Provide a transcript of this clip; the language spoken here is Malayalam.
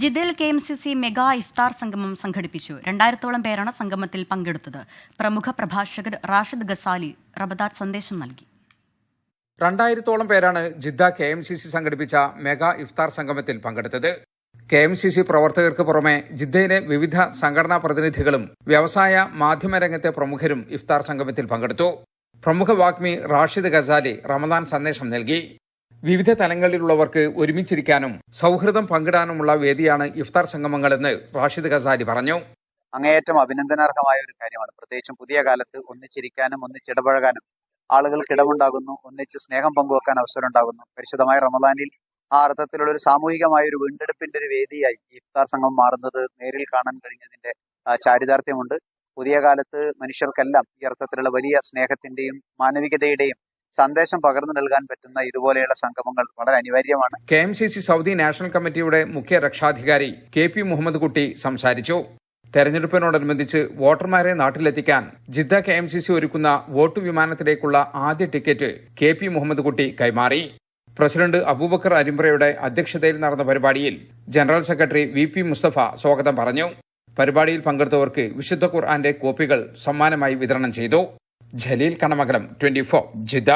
ജിദ്ദയിൽ K M C C mega ഇഫ്താർ സംഗമം സംഘടിപ്പിച്ചു. രണ്ടായിരത്തോളം പേരാണ് സംഗമത്തിൽ പങ്കെടുത്തത്. പ്രമുഖ പ്രഭാഷകർ റാഷിദ് ഗസാലി റബദാർ സന്ദേശം നൽകി. രണ്ടായിരത്തോളം പേരാണ് Jeddah K M C C സംഘടിപ്പിച്ച മെഗാ ഇഫ്താർ സംഗമത്തിൽ പങ്കെടുത്തത്. കെ എം സി സി പ്രവർത്തകർക്ക് പുറമെ ജിദ്ദയിലെ വിവിധ സംഘടനാ പ്രതിനിധികളും വ്യവസായ മാധ്യമ രംഗത്തെ പ്രമുഖരും ഇഫ്താർ സംഗമത്തിൽ പങ്കെടുത്തു. പ്രമുഖ വാഗ്മി റാഷിദ് ഗസാലി റമദാൻ സന്ദേശം നൽകി. വിവിധ തലങ്ങളിലുള്ളവർക്ക് ഒരുമിച്ചിരിക്കാനും സൗഹൃദം പങ്കിടാനുമുള്ള വേദിയാണ് ഇഫ്താർ സംഗമങ്ങളെന്ന് റാഷിദ് ഖസാരി പറഞ്ഞു. അങ്ങേയറ്റം അഭിനന്ദനാർഹമായ ഒരു കാര്യമാണ്. പ്രത്യേകിച്ചും പുതിയ കാലത്ത് ഒന്നിച്ചിരിക്കാനും ഒന്നിച്ചിടപഴകാനും ആളുകൾക്ക് ഇടമുണ്ടാകുന്നു. ഒന്നിച്ച് സ്നേഹം പങ്കുവെക്കാൻ അവസരം ഉണ്ടാകുന്നു പരിശുദ്ധമായ റമദാനിൽ ആ അർത്ഥത്തിലുള്ള ഒരു സാമൂഹികമായ ഒരു വീണ്ടെടുപ്പിന്റെ ഒരു വേദിയായി ഇഫ്താർ സംഘം മാറുന്നത് നേരിൽ കാണാൻ കഴിഞ്ഞതിന്റെ ചാരിതാർത്ഥ്യമുണ്ട്. പുതിയ കാലത്ത് മനുഷ്യർക്കെല്ലാം ഈ അർത്ഥത്തിലുള്ള വലിയ സ്നേഹത്തിന്റെയും മാനവികതയുടെയും സന്ദേശം പകർന്നു നൽകാൻ പറ്റുന്ന ഇതുപോലെയുള്ള സംഗമങ്ങൾ വളരെ അനിവാര്യമാണ്. K M C C Saudi national കമ്മിറ്റിയുടെ മുഖ്യ രക്ഷാധികാരി കെ പി മുഹമ്മദ് കുട്ടി സംസാരിച്ചു. തെരഞ്ഞെടുപ്പിനോടനുബന്ധിച്ച് വോട്ടർമാരെ നാട്ടിലെത്തിക്കാൻ Jeddah K M C C ഒരുക്കുന്ന വോട്ട് വിമാനത്തിലേക്കുള്ള ആദ്യ ടിക്കറ്റ് കെ പി മുഹമ്മദ് കുട്ടി കൈമാറി. പ്രസിഡന്റ് അബൂബക്കർ അരിമ്പ്രയുടെ അധ്യക്ഷതയിൽ നടന്ന പരിപാടിയിൽ general secretary V P Mustafa സ്വാഗതം പറഞ്ഞു. പരിപാടിയിൽ പങ്കെടുത്തവർക്ക് വിശുദ്ധ ഖുർആന്റെ കോപ്പികൾ സമ്മാനമായി വിതരണം ചെയ്തു. Jaleel Kanamakalam twenty four Jeddah